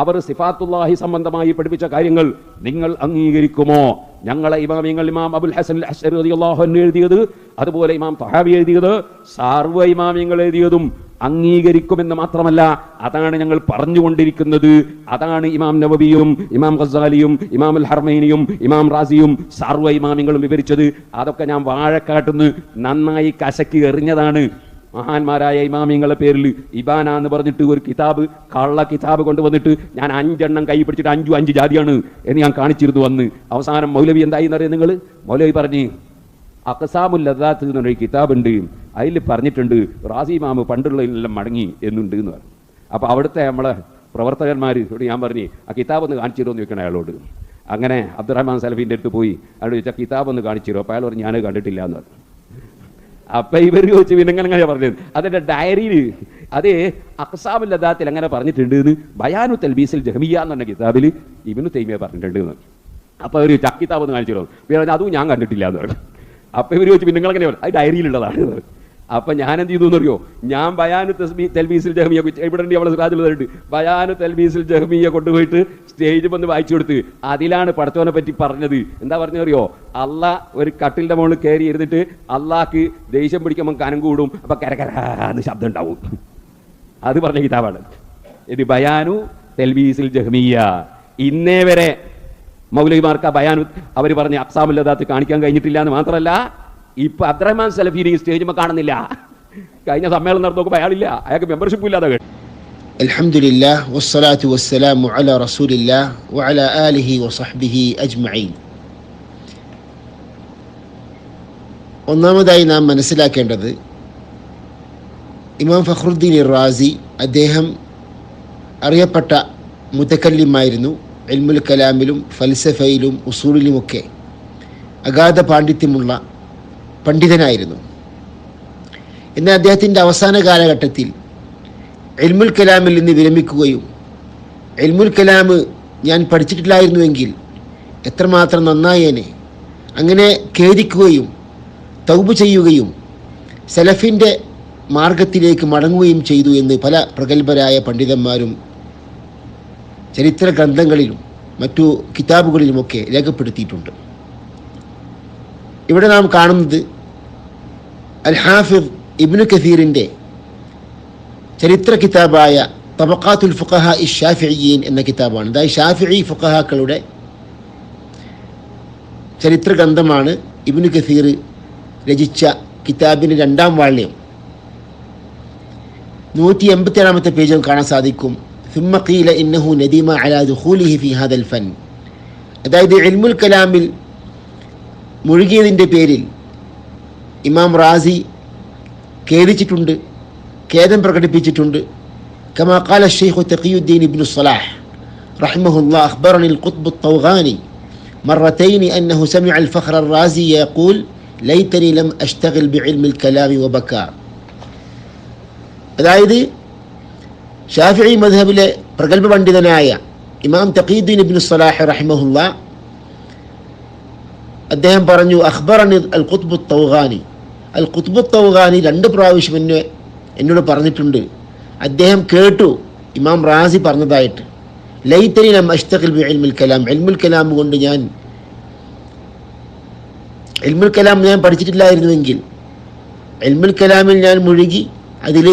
അവർ സിഫാത്തുല്ലാഹി സംബന്ധമായി പഠിപ്പിച്ച കാര്യങ്ങൾ നിങ്ങൾ അംഗീകരിക്കുമോ? ഞങ്ങളെ ഇമാമിങ്ങൾ ഇമാം അബുൽ ഹസൻ എഴുതിയത് അതുപോലെ ഇമാം തഹാബി എഴുതിയത് സാർവ ഇമാമിങ്ങൾ എഴുതിയതും അംഗീകരിക്കുമെന്ന് മാത്രമല്ല അതാണ് ഞങ്ങൾ പറഞ്ഞുകൊണ്ടിരിക്കുന്നത്. അതാണ് ഇമാം നബബിയും ഇമാം ഖസാലിയും ഇമാം അൽ ഹർമൈനിയും ഇമാം റാസിയും സാർവ ഇമാമിങ്ങളും വിവരിച്ചത്. അതൊക്കെ ഞാൻ വാഴക്കാട്ടുന്ന് നന്നായി കശക്കി എറിഞ്ഞതാണ്. മഹാന്മാരായ ഇമാമിങ്ങളെ പേരിൽ ഇബാന എന്ന് പറഞ്ഞിട്ട് ഒരു കിതാബ് കള്ള കിതാബ് കൊണ്ടുവന്നിട്ട് ഞാൻ അഞ്ചെണ്ണം കൈ പിടിച്ചിട്ട് അഞ്ചു അഞ്ച് ജാതിയാണ് എന്ന് ഞാൻ കാണിച്ചിരുന്നു വന്ന് അവസാനം മൗലവി എന്തായി എന്നറിയാം നിങ്ങൾ മൗലവി പറഞ്ഞ് അക്കസാമുൽ ലദാത്ത് എന്ന് പറഞ്ഞൊരു കിതാബുണ്ട്. അതിൽ പറഞ്ഞിട്ടുണ്ട് റാസി മാമ് പണ്ടുള്ളതിലെല്ലാം മടങ്ങി എന്നുണ്ട് എന്ന് പറഞ്ഞു. അപ്പോൾ അവിടുത്തെ നമ്മളെ പ്രവർത്തകന്മാർ ഇവിടെ ഞാൻ പറഞ്ഞു ആ കിതാബ് ഒന്ന് കാണിച്ചു തരുമെന്ന് ചോദിക്കണം അയാളോട്. അങ്ങനെ അബ്ദുറഹ്മാൻ സലഫിന്റെ അടുത്ത് പോയി അയാൾ ചോദിച്ചാൽ കിതാബ് ഒന്ന് കാണിച്ചു തരുമോ അപ്പോൾ അയാൾ പറഞ്ഞു ഞാൻ കണ്ടിട്ടില്ല എന്ന് പറഞ്ഞു. അപ്പൊ ഇവർ ചോദിച്ചു പിന്നെ എങ്ങനെ അങ്ങനെ പറഞ്ഞത്. അതിന്റെ ഡയറിയിൽ അത് അക്സാബുൽ ലദാത്തിൽ അങ്ങനെ പറഞ്ഞിട്ടുണ്ട് എന്ന് ബയാനു തൽബീസിൽ ജഹമിയ എന്നുള്ള കിതാബിൽ ഇവന് തൈമിയ പറഞ്ഞിട്ടുണ്ട് എന്ന്. അപ്പൊ അവർ ചക്കിതാബ് എന്ന് കാണിച്ചു. പിന്നെ അതും ഞാൻ കണ്ടിട്ടില്ല എന്ന് പറഞ്ഞു. അപ്പൊ ഇവർ ചോദിച്ചു പിന്നെ അങ്ങനെ? അത് ഡയറിയിലുള്ളതാണ് അപ്പൊ ഞാൻ എന്ത് ചെയ്തു എന്നറിയോ? ഞാൻ ബയാനു തൽബീസിൽ ജഹമിയ ഇവിടെ അവളെ വന്നിട്ട് ബയാനു തെൽബീസിൽ ജഹമിയ കൊണ്ടുപോയിട്ട് സ്റ്റേജ് വന്ന് വായിച്ചു കൊടുത്ത്. അതിലാണ് പടച്ചോനെ പറ്റി പറഞ്ഞത്. എന്താ പറഞ്ഞറിയോ അല്ല ഒരു കട്ടിലിന്റെ മുകളിൽ കയറി ഇരുന്നിട്ട് അള്ളാഹ്ക്ക് ദേഷ്യം പിടിക്കുമ്പോൾ കനം കൂടും. അപ്പൊ കരകരാന്ന് ശബ്ദം ഉണ്ടാവും. അത് പറഞ്ഞ കിതാബാണ്. ഇത് ബയാനു തെൽവീസിൽ ജഹ്മിയ ഇന്നേ വരെ മൗലവിമാർക്ക് ആ ബയാനു അവർ പറഞ്ഞ അക്സാമില്ലാത്ത കാണിക്കാൻ കഴിഞ്ഞിട്ടില്ല എന്ന് മാത്രമല്ല ഇപ്പൊ അബ്ദുറഹ്മാൻ സലഫീനി സ്റ്റേജിൽ കാണുന്നില്ല. കഴിഞ്ഞ സമ്മേളനം നടന്നു നോക്കുമ്പോൾ അയാളില്ല. അയാൾക്ക് മെമ്പർഷിപ്പ് ഇല്ലാതെ കേട്ടു. الحمد لله والصلاة والسلام على رسول الله وعلى آله وصحبه أجمعين ഒന്നാമതായി നാം മനസ്സിലാക്കേണ്ടത് ഇമാം ഫഖ്റുദ്ദീൻ റാസി അദ്ദേഹം അറിയപ്പെട്ട മുത്തക്കല്ലിമായിരുന്നു എൽമുൽ കലാമിലും ഫൽസഫയിലും ഉസൂലിലുമൊക്കെ അഗാധ പാണ്ഡിത്യമുള്ള പണ്ഡിതനായിരുന്നു എന്നാൽ അദ്ദേഹത്തിൻ്റെ അവസാന കാലഘട്ടത്തിൽ എൽമുൽ കലാമിൽ നിന്ന് വിരമിക്കുകയും എൽമുൽ കലാമ് ഞാൻ പഠിച്ചിട്ടില്ലായിരുന്നുവെങ്കിൽ എത്രമാത്രം നന്നായേനെ. അങ്ങനെ ഖേദിക്കുകയും തൗബ് ചെയ്യുകയും സലഫിന്റെ മാർഗത്തിലേക്ക് മടങ്ങുകയും ചെയ്തു എന്ന് പല പ്രഗത്ഭരായ പണ്ഡിതന്മാരും ചരിത്ര ഗ്രന്ഥങ്ങളിലും മറ്റു കിതാബുകളിലുമൊക്കെ രേഖപ്പെടുത്തിയിട്ടുണ്ട്. ഇവിടെ നാം കാണുന്നത് അൽ ഹാഫിദ് ഇബ്നു കസീറിന്റെ ചരിത്ര കിതാബായ തബക്കാത്തുൽ ഫുഖഹ ഇ ഷാഫിയീൻ എന്ന കിതാബാണ് അതായത് ഷാഫിഇ ഫുഖഹാക്കളുടെ ചരിത്ര ഗ്രന്ഥമാണ് ഇബ്നു കസീർ രചിച്ച കിതാബിൻ്റെ രണ്ടാം വാള്യം നൂറ്റി എൺപത്തി ഏഴാമത്തെ പേജിൽ കാണാൻ സാധിക്കും ثم قيل إنه ندم على دخوله في هذا الفن അതായത് ഇൽമുൽ കലാമിൽ മുഴുകിയതിൻ്റെ പേരിൽ ഇമാം റാസി ഖേദിച്ചിട്ടുണ്ട് ഖേദം പ്രകടിപ്പിച്ചിട്ടുണ്ട് كما قال الشيخ تقي الدين بن الصلاح رحمه الله أخبرني القطب الطوغاني مرتين أنه سمع الفخر الرازي يقول ليتني لم أشتغل بعلم الكلام وبكى അതായത് ഷാഫിഈ മദ്ഹബിലെ പ്രഗത്ഭ പണ്ഡിതനായ ഇമാം തഖീദ്ദീൻ ഇബ്നു സലാഹ് റഹിമഹുല്ല അദ്ദേഹം പറഞ്ഞു അഖ്ബറനി അൽ ഖുത്ബു തൗഗാനി അൽ ഖുത്ബു തൗഗാനി രണ്ട് പ്രാവശ്യം എന്നെ എന്നോട് പറഞ്ഞിട്ടുണ്ട്. അദ്ദേഹം കേട്ടു. ഇമാം റാസി പറഞ്ഞതായിട്ട്. ലൈത്തനി നാം അഷ്തഖിൽ ബി ഇൽമുൽ കലാം. ഇൽമുൽ കലാം കൊണ്ട് ഞാൻ ഇൽമുൽ കലാം ഞാൻ പഠിച്ചിട്ടില്ലായിരുന്നുവെങ്കിൽ ഇൽമുൽ കലാമിൽ ഞാൻ മുഴുകി അതിൽ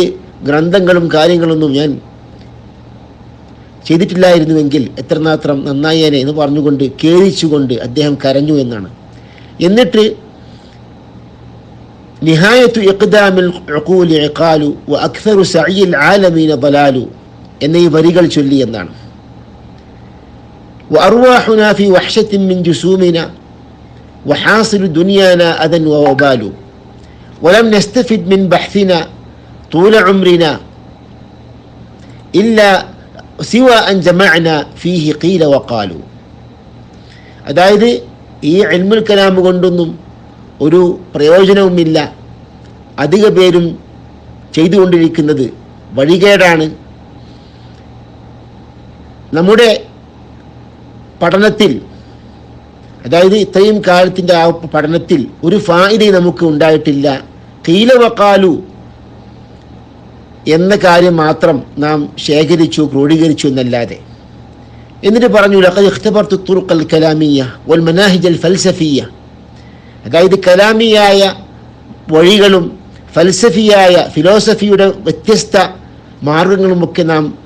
ഗ്രന്ഥങ്ങളും കാര്യങ്ങളൊന്നും ഞാൻ ചെയ്തിട്ടില്ലായിരുന്നുവെങ്കിൽ എത്രമാത്രം നന്നായേനെ എന്ന് പറഞ്ഞുകൊണ്ട് കേരിച്ചുകൊണ്ട് അദ്ദേഹം കരഞ്ഞു എന്നാണ്. എന്നിട്ട് നിഹായത്തു ഇഖ്ദാമിൽ അക്കൂലി ഇഖാലു വ അക്സറു സഈൽ ആലമീന ദലാലു എന്ന ഈ വരികൾ ചൊല്ലി എന്നാണ് وأرواحنا في وحشة من جسومنا وحاصل دنيانا أذى ووبال ولم نستفد من بحثنا طول عمرنا إلا സിവ جمعنا فيه قيل وقالوا അതായത് ഈ علم الكلام കൊണ്ടൊന്നും ഒരു പ്രയോജനവുമില്ല. അധിക പേരും ചെയ്തുകൊണ്ടിരിക്കുന്നത് വഴികേടാണ്. നമ്മുടെ പഠനത്തിൽ അതായത് ഇത്രയും കാലത്തിന്റെ ആ പഠനത്തിൽ ഒരു ഫായിദ നമുക്ക് ഉണ്ടായിട്ടില്ല. കീലവക്കാലു എന്ന കാര്യം മാത്രം നാം ശേഖരിച്ചു ക്രോഡീകരിച്ചു എന്നല്ലാതെ. എന്നിട്ട് പറഞ്ഞു ലഖദ് ഇഖ്തബർതു തുറുഖൽ കലാമിയ വൽ മനാഹിജൽ ഫൽസഫിയ അതായത് കലാമിയായ വഴികളും ഫൽസഫിയായ ഫിലോസഫിയുടെ വ്യത്യസ്ത മാർഗങ്ങളുമൊക്കെ നാം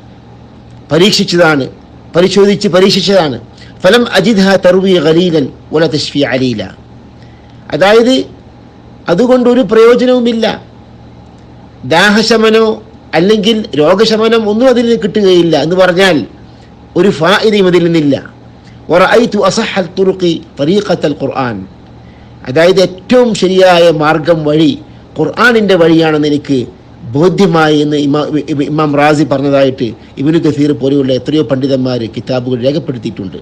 പരീക്ഷിച്ചതാണ് പരിശോധിച്ച് പരീക്ഷിച്ചതാണ്. ഫലം അജിദ്ഹ തർവി ഖലീലൻ വല തഷ്ഫി അലീല. അതായത് അതുകൊണ്ടൊരു പ്രയോജനവുമില്ല. ദാഹശമനോ അല്ലെങ്കിൽ രോഗശമനം ഒന്നും അതിൽ നിന്ന് കിട്ടുകയില്ല എന്ന് പറഞ്ഞാൽ ഒരു ഫായിദയും അതിൽ നിന്നില്ല. ഒറ ഐ തു അസഹൽ തുറുഖി തരീഖത്തൽ ഖുർആൻ. അതായത് ഏറ്റവും ശരിയായ മാർഗം വഴി ഖുർആാനിന്റെ വഴിയാണെന്ന് എനിക്ക് ബോധ്യമായി എന്ന് ഇമാ റാസി പറഞ്ഞതായിട്ട് ഇബിനു കസീർ പോലെയുള്ള എത്രയോ പണ്ഡിതന്മാർ കിതാബുകൾ രേഖപ്പെടുത്തിയിട്ടുണ്ട്.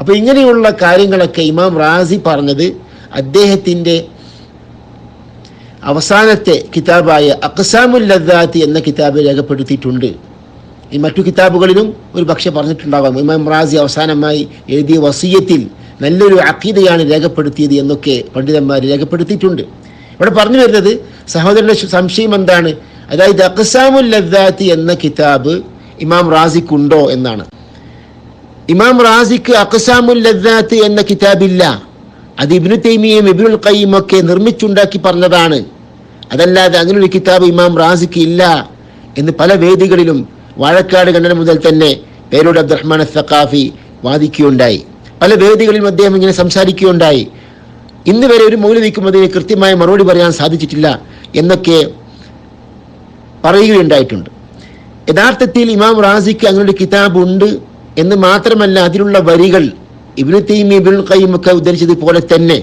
അപ്പോൾ ഇങ്ങനെയുള്ള കാര്യങ്ങളൊക്കെ ഇമാം റാസി പറഞ്ഞത് അദ്ദേഹത്തിന്റെ അവസാനത്തെ കിതാബായ അക്സാമുൽ ലദ്ദാത്തി എന്ന കിതാബ് രേഖപ്പെടുത്തിയിട്ടുണ്ട്. ഈ മറ്റു കിതാബുകളിലും ഒരു പക്ഷെ പറഞ്ഞിട്ടുണ്ടാകാം ഇമാം റാസി അവസാനമായി എഴുതിയ വസീയത്തിൽ നല്ലൊരു അക്കീതയാണ് രേഖപ്പെടുത്തിയത് എന്നൊക്കെ പണ്ഡിതന്മാർ രേഖപ്പെടുത്തിയിട്ടുണ്ട്. ഇവിടെ പറഞ്ഞു വരുന്നത് സഹോദരന്റെ സംശയം എന്താണ്? അതായത് അക്സാമുൽ ലദ്ദാത്തി എന്ന കിതാബ് ഇമാം റാസിക്കുണ്ടോ എന്നാണ്. ഇമാം റാസിക്ക് അക്സാമുൽ ലദ്ദാത്ത് എന്ന കിതാബില്ല. അത് ഇബ്നു തൈമിയും ഇബിനുൽ കയ്യും ഒക്കെ നിർമ്മിച്ചുണ്ടാക്കി പറഞ്ഞതാണ്. അതല്ലാതെ അങ്ങനൊരു കിതാബ് ഇമാം റാസിക്ക് ഇല്ല എന്ന് പല വേദികളിലും വാഴക്കാട് കണ്ണൻ മുതൽ തന്നെ പേരൂർ അബ്ദുറഹ്മാൻ സഖാഫി വാദിക്കുകയുണ്ടായി. പല വേദികളിലും അദ്ദേഹം ഇങ്ങനെ സംസാരിക്കുകയുണ്ടായി. ഇന്ന് വരെ ഒരു മൗലവിക്കും അതിന് കൃത്യമായ മറുപടി പറയാൻ സാധിച്ചിട്ടില്ല എന്നൊക്കെ പറയുകയുണ്ടായിട്ടുണ്ട്. യഥാർത്ഥത്തിൽ ഇമാം റാസിക്ക് അങ്ങനൊരു കിതാബ് ഉണ്ട് എന്ന് മാത്രമല്ല അതിലുള്ള വരികൾ ഇബ്നു തൈമി ഇബിൻ കൈമൊക്കെ ഉദ്ധരിച്ചത് ഉദ്ധരിച്ചതുപോലെ തന്നെ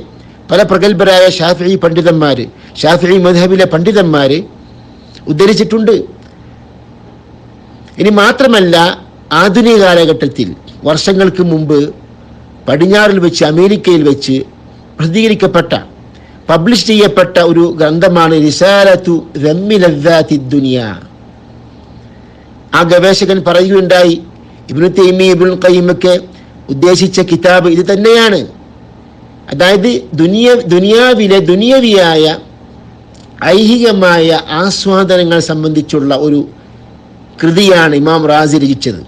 പല പ്രഗത്ഭരായ ഷാഫി പണ്ഡിതന്മാർ ഷാഫി മധബിലെ പണ്ഡിതന്മാർ ഉദ്ധരിച്ചിട്ടുണ്ട്. ഇനി മാത്രമല്ല ആധുനിക കാലഘട്ടത്തിൽ വർഷങ്ങൾക്ക് മുമ്പ് പടിഞ്ഞാറിൽ വെച്ച് അമേരിക്കയിൽ വെച്ച് പ്രസിദ്ധീകരിക്കപ്പെട്ട പബ്ലിഷ് ചെയ്യപ്പെട്ട ഒരു ഗ്രന്ഥമാണ് റിസാലത്തു റമ്മിലി ആ ഗവേഷകൻ പറയുകയുണ്ടായി ഇബ്നു തൈമി ഇബ്നുൽ ഖയ്യിമൊക്കെ ഉദ്ദേശിച്ച കിതാബ് ഇത് തന്നെയാണ്. അതായത് ദുനിയ ദുനിയാവിലെ ദുനിയവിയായ ഐഹികമായ ആസ്വാദനങ്ങൾ സംബന്ധിച്ചുള്ള ഒരു കൃതിയാണ് ഇമാം റാസി രചിച്ചത്.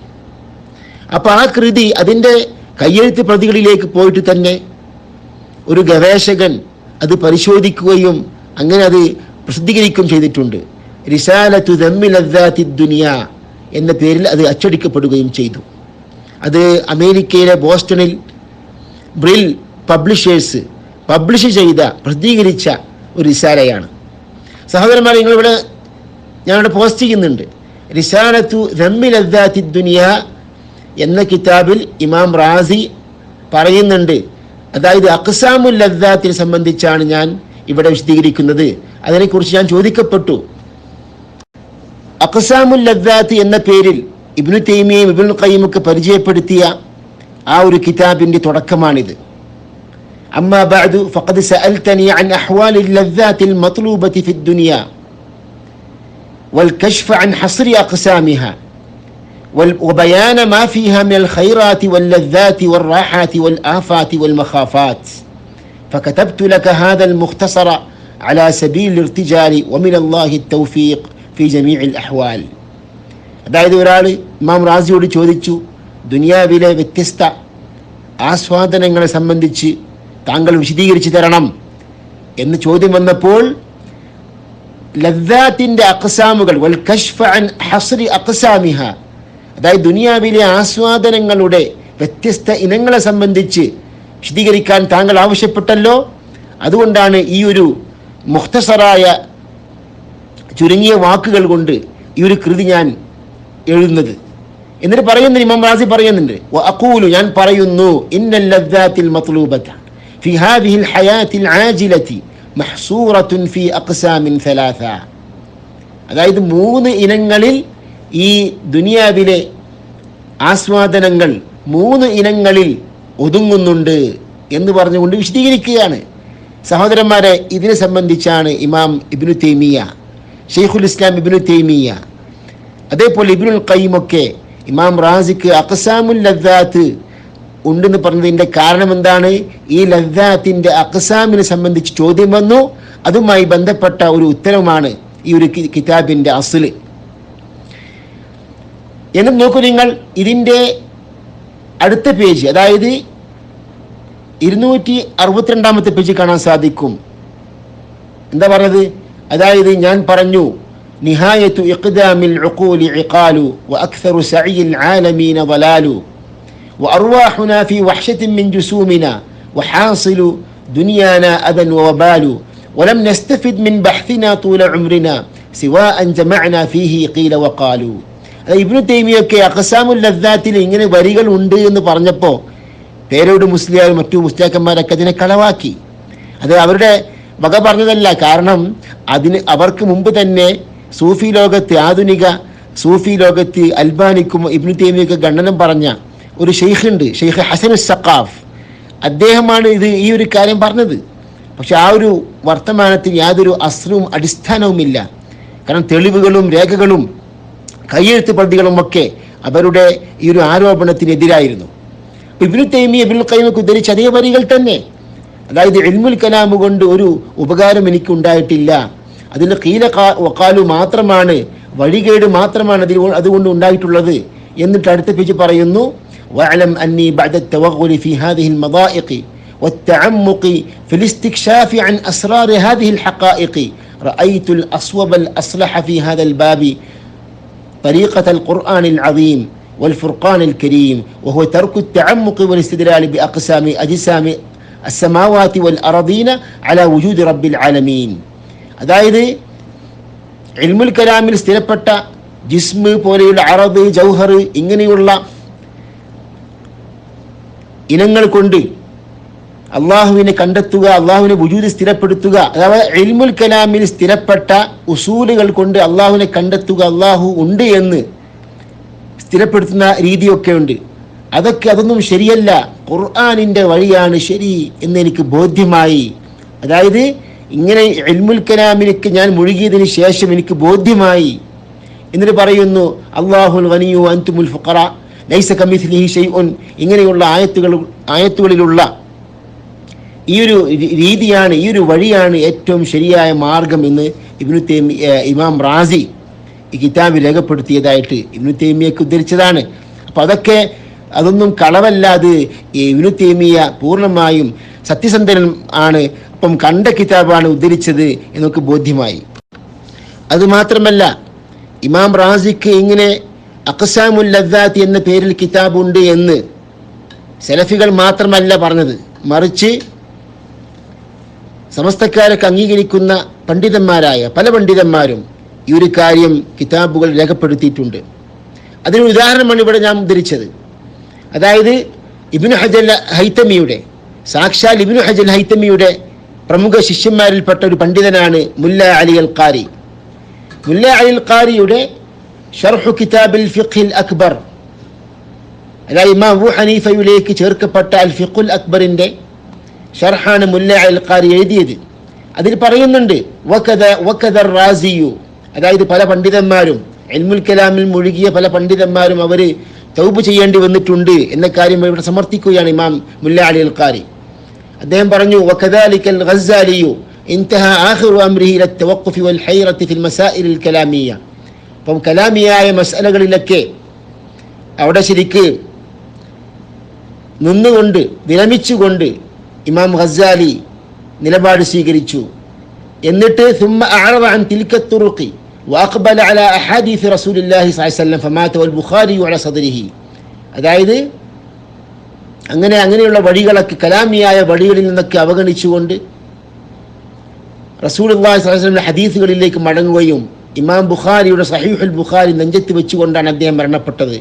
അപ്പോൾ ആ കൃതി അതിന്റെ കയ്യെഴുത്ത് പ്രതികളിലേക്ക് പോയിട്ട് തന്നെ ഒരു ഗവേഷകൻ അത് പരിശോധിക്കുകയും അങ്ങനെ അത് പ്രസിദ്ധീകരിക്കുകയും ചെയ്തിട്ടുണ്ട്. റിസാലത്തു ദമ്മിലദ്ദാത്തി ദുനിയ എന്ന പേരിൽ അത് അച്ചടിക്കപ്പെടുകയും ചെയ്തു. അത് അമേരിക്കയിലെ ബോസ്റ്റണിൽ ബ്രിൽ പബ്ലിഷേഴ്സ് പബ്ലിഷ് ചെയ്ത പ്രസിദ്ധീകരിച്ച ഒരു റിസാലയാണ്. സഹോദരന്മാർ നിങ്ങളിവിടെ ഞാനിവിടെ പോസ്റ്റ് ചെയ്യുന്നുണ്ട്. റിസാലത്തു റമ്മിലദ്ദാത്തി ദുനിയ എന്ന കിതാബിൽ ഇമാം റാസി പറയുന്നുണ്ട് അതായത് അക്സാമുൽ ലദ്ദാത്തിനെ സംബന്ധിച്ചാണ് ഞാൻ ഇവിടെ വിശദീകരിക്കുന്നത് അതിനെക്കുറിച്ച് ഞാൻ ചോദിക്കപ്പെട്ടു അക്സാമുൽ ലദ്ദാത്ത് എന്ന പേരിൽ ഇബ്നു തൈമിയും ഇബ്നു ഖയ്യിം ഒക്കെ പരിചയപ്പെടുത്തിയ ആ ഒരു കിതാബിന്റെ തുടക്കമാണിത് أما بعد فقد سألتني عن أحوال اللذات المطلوبة في الدنيا والكشف عن حصر أقسامها وال- وبيان ما فيها من الخيرات واللذات والراحات والآفات والمخافات فكتبت لك هذا المختصر على سبيل الارتجال ومن الله التوفيق في جميع الأحوال അതായത് ഒരാൾ ഇമാം റാസിയോട് ചോദിച്ചു ദുനിയാവിലെ വ്യത്യസ്ത ആസ്വാദനങ്ങളെ സംബന്ധിച്ച് താങ്കൾ വിശദീകരിച്ചു തരണം എന്ന് ചോദ്യം വന്നപ്പോൾ ലദ്ദാത്തിന്റെ അക്സാമുകൾ വൽ കഷ്ഫ അൻ ഹസ്രി അക്സാമിഹ അതായത് ദുനിയാവിലെ ആസ്വാദനങ്ങളുടെ വ്യത്യസ്ത ഇനങ്ങളെ സംബന്ധിച്ച് വിശദീകരിക്കാൻ താങ്കൾ ആവശ്യപ്പെട്ടല്ലോ അതുകൊണ്ടാണ് ഈ ഒരു മുഖ്തസറായ ചുരുങ്ങിയ വാക്കുകൾ കൊണ്ട് ഈ ഒരു കൃതി ഞാൻ എഴുതുന്നത് എന്നിട്ട് പറയുന്നു ഇമാം റാസി പറയുന്നുണ്ട് അക്കൂലു ഞാൻ പറയുന്നു ഇന്നൽ ലദ്ദാത്തിൽ മത്ലൂബത്ത في هذه الحياة العاجلة محصورة في أقسام ثلاثة അതായത് മൂന്ന് ഇനങ്ങളിൽ ഈ ദുനിയാവിലെ ആസ്വാദനങ്ങൾ മൂന്ന് ഇനങ്ങളിൽ ഒതുങ്ങുന്നുണ്ട് എന്ന് പറഞ്ഞുകൊണ്ട് വിശദീകരിക്കുകയാണ്. സഹോദരന്മാരെ ഇതിനെ സംബന്ധിച്ചാണ് ഇമാം ഇബ്നു തൈമിയ ഷെയ്ഖുൽ ഇസ്ലാം ഇബ്നു തൈമിയ അതേപോലെ ഇബ്നുൽ കയ്യുമൊക്കെ ഇമാം റാസിക്ക് അക്സാമുൽ ലദ്ദാത്ത് ഉണ്ടെന്ന് പറഞ്ഞതിന്റെ കാരണം എന്താണ്? ഈ ലദ്ദാത്തിന്റെ അക്സാമിനെ സംബന്ധിച്ച് ചോദ്യം വന്നു. അതുമായി ബന്ധപ്പെട്ട ഒരു ഉത്തരമാണ് ഈ ഒരു കിതാബിന്റെ അസുൽ. എന്നിട്ട് നോക്കൂ നിങ്ങൾ ഇതിൻ്റെ അടുത്ത പേജ് അതായത് ഇരുന്നൂറ്റി അറുപത്തിരണ്ടാമത്തെ പേജ് കാണാൻ സാധിക്കും എന്താ പറഞ്ഞത് അതായത് ഞാൻ പറഞ്ഞു നിഹായത്തു ഇഖ്ദാമിൽ ഉഖൂലി ഇഖാലു വഅക്സറു സഈൽ ആലമീന ضلالു وأرواحنا في وحشة من جسومنا وحاصل دنيانا أذى ووبال ولم نستفد من بحثنا طول عمرنا سواء جمعنا فيه قيل وقالوا അത് ഇബ്നു തൈമിയൊക്കെ അഖസാമുൽ ലദ്ദാത്തിൽ ഇങ്ങനെ വരികൾ ഉണ്ട് എന്ന് പറഞ്ഞപ്പോൾ പേരോട് മുസ്ലിയാർ മറ്റു മുസ്ലിയാക്കന്മാരൊക്കെ അതിനെ കളവാക്കി. അത് അവരുടെ വക പറഞ്ഞതല്ല കാരണം അതിന് അവർക്ക് മുമ്പ് തന്നെ സൂഫി ലോകത്ത് ആധുനിക സൂഫി ലോകത്ത് അൽബാനിക്കും ഇബ്നു തൈമിയൊക്കെ ഖണ്ഡനം പറഞ്ഞ ഒരു ഷെയ്ഖ് ഉണ്ട് ഷെയ്ഖ് ഹസൻ സഖാഫ്. അദ്ദേഹമാണ് ഇത് ഈ ഒരു കാര്യം പറഞ്ഞത്. പക്ഷെ ആ ഒരു വർത്തമാനത്തിന് യാതൊരു അസ്രവും അടിസ്ഥാനവുമില്ല. കാരണം തെളിവുകളും രേഖകളും കയ്യെഴുത്ത് പ്രതികളും ഒക്കെ അവരുടെ ഈ ഒരു ആരോപണത്തിനെതിരായിരുന്നു ഇബ്നു തൈമിയ ഇബ്നുൽ ഖയ്യിമൊക്കെ ഉദ്ധരിച്ച അതേ വരികൾ തന്നെ അതായത് ഇൽമുൽ കലാമ് കൊണ്ട് ഒരു ഉപകാരം എനിക്ക് ഉണ്ടായിട്ടില്ല അതിൽ കീല വക്കാലു മാത്രമാണ് വഴികേട് മാത്രമാണ് അതിൽ അതുകൊണ്ട് ഉണ്ടായിട്ടുള്ളത് എന്നിട്ട് അടുത്ത പേജ് പറയുന്നു واعلم أني بعد التوغل في هذه المضائق والتعمق في الاستكشاف عن أسرار هذه الحقائق رأيت الأصوب الأصلح في هذا الباب طريقة القرآن العظيم والفرقان الكريم وهو ترك التعمق والاستدلال بأقسام أجسام السماوات والأرضين على وجود رب العالمين അതായത് ഇൽമുൽ കലാമിൽ സ്ഥിരപ്പെട്ട ജിസ്മ് പോലെയുള്ള അറബ് ജൗഹർ ഇങ്ങനെയുള്ള ഇനങ്ങൾ കൊണ്ട് അള്ളാഹുവിനെ കണ്ടെത്തുക അള്ളാഹുവിനെ വുജൂദ് സ്ഥിരപ്പെടുത്തുക അതായത് ഇൽമുൽ കലാമിൽ സ്ഥിരപ്പെട്ട ഉസൂലുകൾ കൊണ്ട് അള്ളാഹുവിനെ കണ്ടെത്തുക അള്ളാഹു ഉണ്ട് എന്ന് സ്ഥിരപ്പെടുത്തുന്ന രീതിയൊക്കെ ഉണ്ട്. അതൊക്കെ അതൊന്നും ശരിയല്ല. ഖുർആാനിന്റെ വഴിയാണ് ശരി എന്ന് എനിക്ക് ബോധ്യമായി. അതായത് ഇങ്ങനെ ഇൽമുൽ കലാമിലേക്ക് ഞാൻ മുഴുകിയതിന് ശേഷം എനിക്ക് ബോധ്യമായി. എന്നിട്ട് പറയുന്നു അള്ളാഹുൽ വനിയു അൻതുമുൽ ഫുഖറ ലൈസ കമിസ്ലിഹി ഷൈഉൻ. ഇങ്ങനെയുള്ള ആയത്തുകൾ ആയത്തുകളിലുള്ള ഈ ഒരു രീതിയാണ് ഈ ഒരു വഴിയാണ് ഏറ്റവും ശരിയായ മാർഗം എന്ന് ഇബ്നു തേമി ഇമാം റാസി ഈ കിതാബിൽ രേഖപ്പെടുത്തിയതായിട്ട് ഇബ്നു ഉദ്ധരിച്ചതാണ്. അപ്പം അതൊക്കെ അതൊന്നും കളവല്ലാതെ ഈ ഇബ്നു തേമിയ പൂർണമായും സത്യസന്ധൻ ആണ് അപ്പം കണ്ട കിതാബാണ് ഉദ്ധരിച്ചത് എന്നൊക്കെ ബോധ്യമായി. അതുമാത്രമല്ല ഇമാം റാസിക്ക് ഇങ്ങനെ അക്സാമുൽ ലദ്ദാത്ത് എന്ന പേരിൽ കിതാബുണ്ട് എന്ന് സെലഫികൾ മാത്രമല്ല പറഞ്ഞത്. മറിച്ച് സമസ്തക്കാരൊക്കെ അംഗീകരിക്കുന്ന പണ്ഡിതന്മാരായ പല പണ്ഡിതന്മാരും ഈ ഒരു കാര്യം കിതാബുകൾ രേഖപ്പെടുത്തിയിട്ടുണ്ട്. അതിനൊരു ഉദാഹരണമാണ് ഇവിടെ ഞാൻ ഉദ്ധരിച്ചത്. അതായത് ഇബിനു ഹജൽ ഹൈത്തമിയുടെ സാക്ഷാൽ ഇബിനു ഹജൽ ഹൈത്തമിയുടെ പ്രമുഖ ശിഷ്യന്മാരിൽപ്പെട്ട ഒരു പണ്ഡിതനാണ് മുല്ല അലി അൽ ഖാരി മുല്ല അലി അൽ ഖാരിയുടെ ഷർഹു കിതാബിൽ ഫിഖിൽ അക്ബർ അതായത് ഇമാം ഹനീഫയിലേക്ക് ചേർക്കപ്പെട്ട അൽ ഫിഖുൽ അക്ബറിന്റെ ഷർഹാണ് മുല്ല അൽ ഖാരി എഴുതിയത് അതിൽ പറയുന്നുണ്ട് വക്കദ വക്കദ റാസിയു അതായത് പല പണ്ഡിതന്മാരും എൽമുൽ കലാമിൽ മുഴുകിയ പല പണ്ഡിതന്മാരും അവർ തൗബ് ചെയ്യേണ്ടി വന്നിട്ടുണ്ട് എന്ന കാര്യം ഇവിടെ സമർത്ഥിക്കുകയാണ് ഇമാം മുല്ല അലി അൽ ഖാരി അദ്ദേഹം പറഞ്ഞു വക്കദാലിക്കൽ ഗസാലിയു انتهى آخر أمره إلى التوقف والحيرة في المسائل الكلامية അപ്പം കലാമിയായ മസാലകളിലൊക്കെ അവിടെ ശരിക്ക് നിന്നുകൊണ്ട് വിരമിച്ചുകൊണ്ട് ഇമാം ഖസാലി നിലപാട് സ്വീകരിച്ചു. എന്നിട്ട് സുമ്മ അഴവാൻ തിൽക്കത്തുറുക്കി വാഖബല അല അഹാദീസ് റസൂലില്ലാഹി സാഹസല്ലം ഫമാത്ത് വൽ ബുഖാരി അല സദരിഹി. അതായത് അങ്ങനെ അങ്ങനെയുള്ള വഴികളൊക്കെ കലാമിയായ വഴികളിൽ നിന്നൊക്കെ അവഗണിച്ചുകൊണ്ട് റസൂൽ അള്ളാഹി സ്വലമിന്റെ ഹദീസുകളിലേക്ക് മടങ്ങുകയും ഇമാം ബുഖാരിയുടെ സഹീഹുൽ ബുഖാരി നെഞ്ചത്ത് വെച്ചുകൊണ്ടാണ് അദ്ദേഹം മരണപ്പെട്ടത്.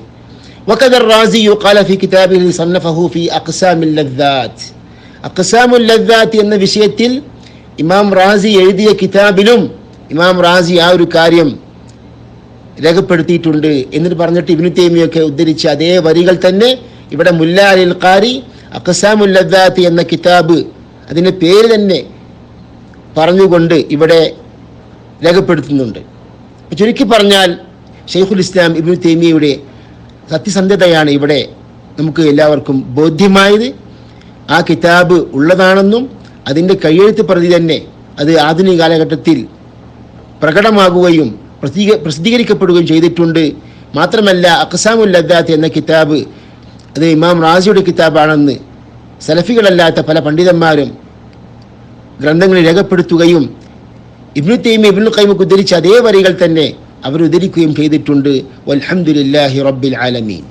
വക്കദർ റാസി യു കാലഫി കിതാബിഹി സന്നഫഹു ഫി അക്സാമിൽ ലദ്ദാത് അക്കസാമുൽ ലദ്ദാത്ത് എന്ന വിഷയത്തിൽ ഇമാം റാസി എഴുതിയ കിതാബിലും ഇമാം റാസി ആ ഒരു കാര്യം രേഖപ്പെടുത്തിയിട്ടുണ്ട് എന്നിട്ട് പറഞ്ഞിട്ട് ഇബിനു തേമിയൊക്കെ ഉദ്ധരിച്ച അതേ വരികൾ തന്നെ ഇവിടെ മുല്ല കാരി ഖാരി അക്കസാമുൽ ലദ്ദാത്ത് എന്ന കിതാബ് അതിന്റെ പേര് തന്നെ പറഞ്ഞുകൊണ്ട് ഇവിടെ രേഖപ്പെടുത്തുന്നുണ്ട്. ചുരുക്കി പറഞ്ഞാൽ ഷെയ്ഖുൽ ഇസ്ലാം ഇബിനു തേമിയയുടെ സത്യസന്ധതയാണ് ഇവിടെ നമുക്ക് എല്ലാവർക്കും ബോധ്യമായത്. ആ കിതാബ് ഉള്ളതാണെന്നും അതിന്റെ കയ്യെഴുത്ത് പ്രതി തന്നെ അത് ആധുനിക കാലഘട്ടത്തിൽ പ്രകടമാകുകയും പ്രസിദ്ധീക പ്രസിദ്ധീകരിക്കപ്പെടുകയും ചെയ്തിട്ടുണ്ട്. മാത്രമല്ല അക്സാമുൽ ലദ്ദാത്ത് എന്ന കിതാബ് അത് ഇമാം റാസിയുടെ കിതാബാണെന്ന് സലഫികളല്ലാത്ത പല പണ്ഡിതന്മാരും ഗ്രന്ഥങ്ങളിൽ രേഖപ്പെടുത്തുകയും ഇബ്നു തൈമി ഇബ്നു കൈമുക്ക് ഉദ്ധരിച്ച അതേ വരികൾ തന്നെ അവർ ഉദ്ധരിക്കുകയും ചെയ്തിട്ടുണ്ട്. വൽഹംദുലില്ലാഹി റബ്ബിൽ ആലമീൻ.